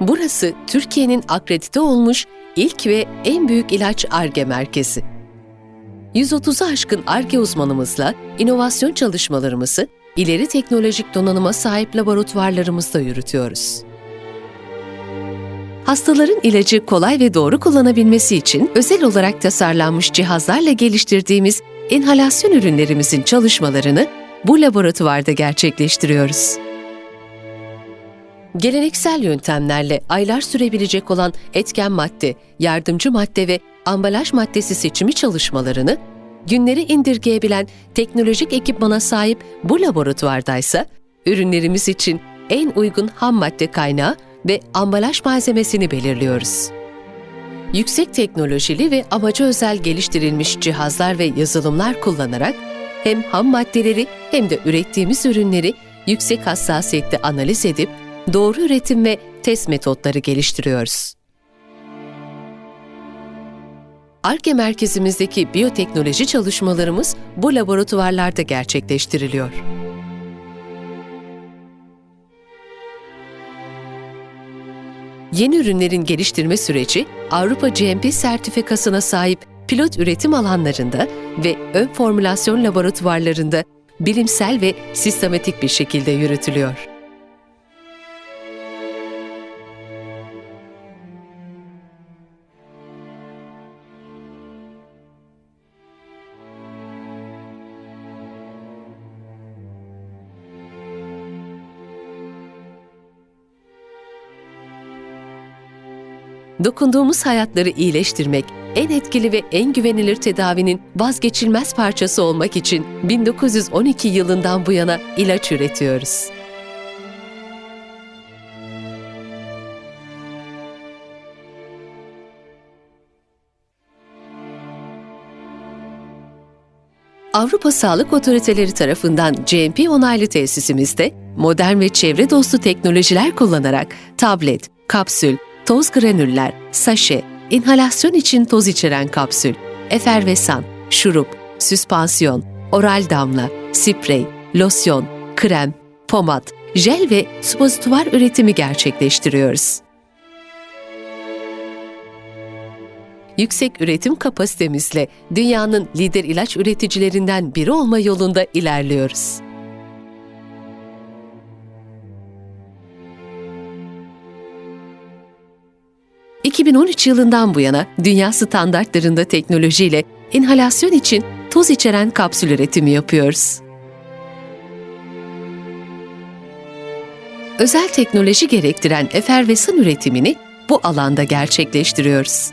Burası Türkiye'nin akredite olmuş ilk ve en büyük ilaç ARGE merkezi. 130'u aşkın ARGE uzmanımızla inovasyon çalışmalarımızı ileri teknolojik donanıma sahip laboratuvarlarımızda yürütüyoruz. Hastaların ilacı kolay ve doğru kullanabilmesi için özel olarak tasarlanmış cihazlarla geliştirdiğimiz inhalasyon ürünlerimizin çalışmalarını bu laboratuvarda gerçekleştiriyoruz. Geleneksel yöntemlerle aylar sürebilecek olan etken madde, yardımcı madde ve ambalaj maddesi seçimi çalışmalarını günleri indirgeyebilen teknolojik ekipmana sahip bu laboratuvardaysa ürünlerimiz için en uygun ham madde kaynağı ve ambalaj malzemesini belirliyoruz. Yüksek teknolojili ve amaca özel geliştirilmiş cihazlar ve yazılımlar kullanarak hem ham maddeleri hem de ürettiğimiz ürünleri yüksek hassasiyette analiz edip doğru üretim ve test metotları geliştiriyoruz. ARGE merkezimizdeki biyoteknoloji çalışmalarımız bu laboratuvarlarda gerçekleştiriliyor. Yeni ürünlerin geliştirme süreci Avrupa GMP sertifikasına sahip pilot üretim alanlarında ve ön formülasyon laboratuvarlarında bilimsel ve sistematik bir şekilde yürütülüyor. Dokunduğumuz hayatları iyileştirmek, en etkili ve en güvenilir tedavinin vazgeçilmez parçası olmak için 1912 yılından bu yana ilaç üretiyoruz. Avrupa Sağlık Otoriteleri tarafından GMP onaylı tesisimizde modern ve çevre dostu teknolojiler kullanarak tablet, kapsül, toz granüller, saşe, inhalasyon için toz içeren kapsül, efervesan, şurup, süspansiyon, oral damla, sprey, losyon, krem, pomat, jel ve supozituvar üretimi gerçekleştiriyoruz. Yüksek üretim kapasitemizle dünyanın lider ilaç üreticilerinden biri olma yolunda ilerliyoruz. 2013 yılından bu yana dünya standartlarında teknolojiyle inhalasyon için toz içeren kapsül üretimi yapıyoruz. Özel teknoloji gerektiren efervesan üretimini bu alanda gerçekleştiriyoruz.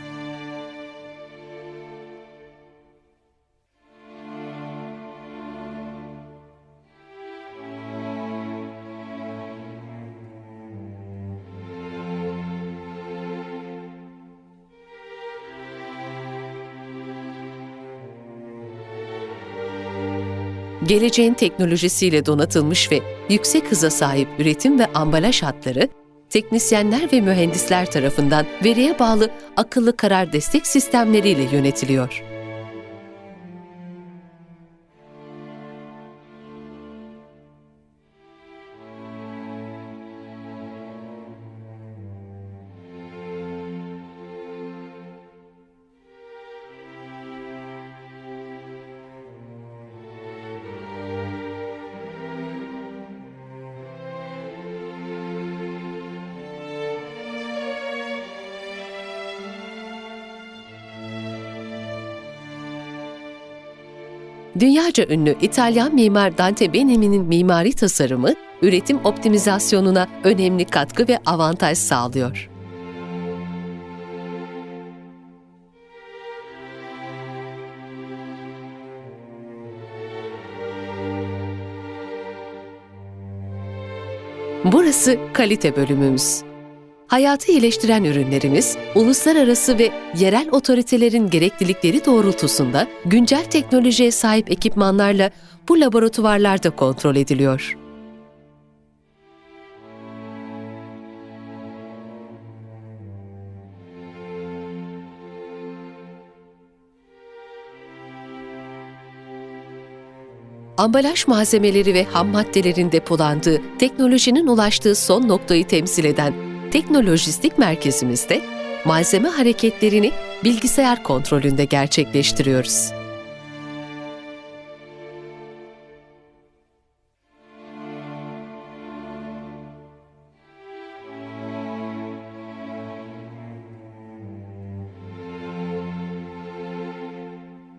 Geleceğin teknolojisiyle donatılmış ve yüksek hıza sahip üretim ve ambalaj hatları, teknisyenler ve mühendisler tarafından veriye bağlı akıllı karar destek sistemleriyle yönetiliyor. Dünyaca ünlü İtalyan mimar Dante Benemi'nin mimari tasarımı, üretim optimizasyonuna önemli katkı ve avantaj sağlıyor. Burası kalite bölümümüz. Hayatı iyileştiren ürünlerimiz, uluslararası ve yerel otoritelerin gereklilikleri doğrultusunda güncel teknolojiye sahip ekipmanlarla bu laboratuvarlarda kontrol ediliyor. ambalaj malzemeleri ve ham maddelerin depolandığı, teknolojinin ulaştığı son noktayı temsil eden Teknolojistik merkezimizde malzeme hareketlerini bilgisayar kontrolünde gerçekleştiriyoruz.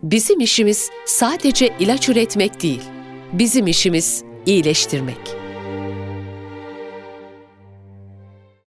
Bizim işimiz sadece ilaç üretmek değil. Bizim işimiz iyileştirmek.